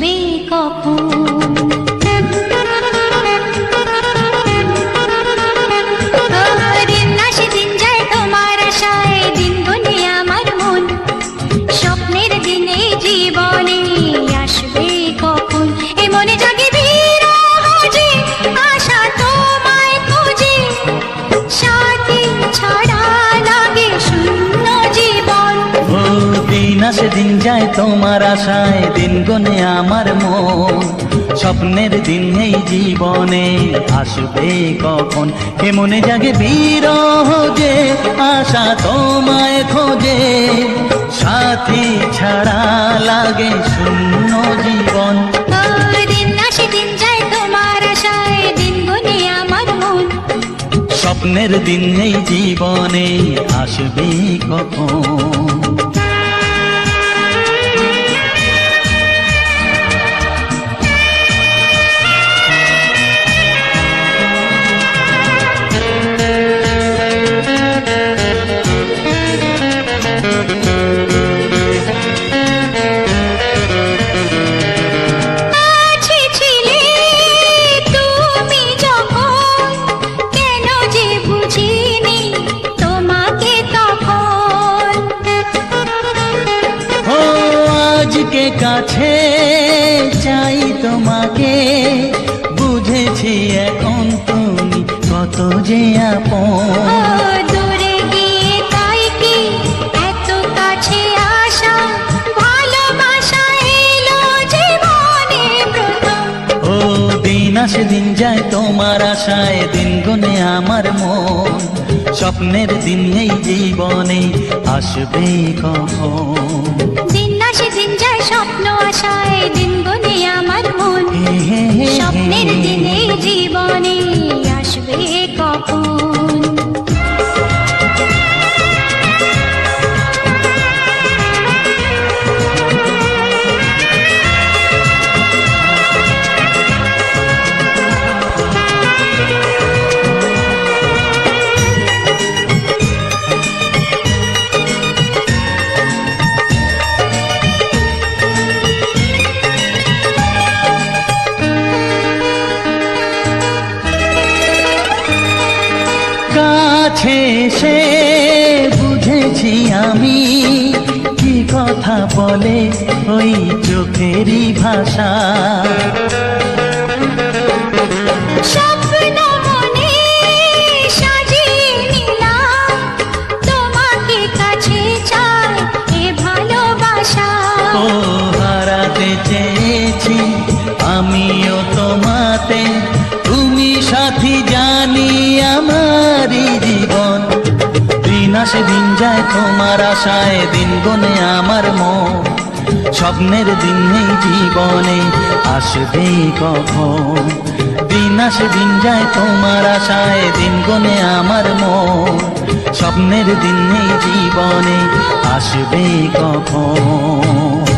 আসবে কখন আসে দিন যায় তোমার আশায় দিন গনে আমার মন। স্বপ্নের দিন এই জীবনে আসবে কখন? কে মনে জাগে বিরহ যে আশা তোমায় খোঁজে? সাথী ছাড়া লাগে শূন্য জীবন। স্বপ্নের দিন এই জীবনে আসবে কখন? আজকে কাছে চাই তোমাকে। বুঝেছি এখন তুমি কত যে আপন। দূরে গিয়ে তাই কি? এত কাছে আসা ভালোবাসা এলো জীবনে প্রথম। ও দিন আসে দিন যায় তোমার আশায় দিন গুনে আমার মন। স্বপ্নের দিন এই জীবনে আসবে কখন? কাছে সে বুঝেছি আমি কি কথা বলে ওই চোখেরই ভাষা। স্বপ্ন মনে দিন আসে দিন যায় তোমার আশায় দিন গনে আমার মন। স্বপ্নের দিন নেই জীবনে, আসবে কখন? দিন আসে দিন যায় তোমার আশায় দিন গনে আমার মন। স্বপ্নের দিন নেই জীবনে, আসবে কখন?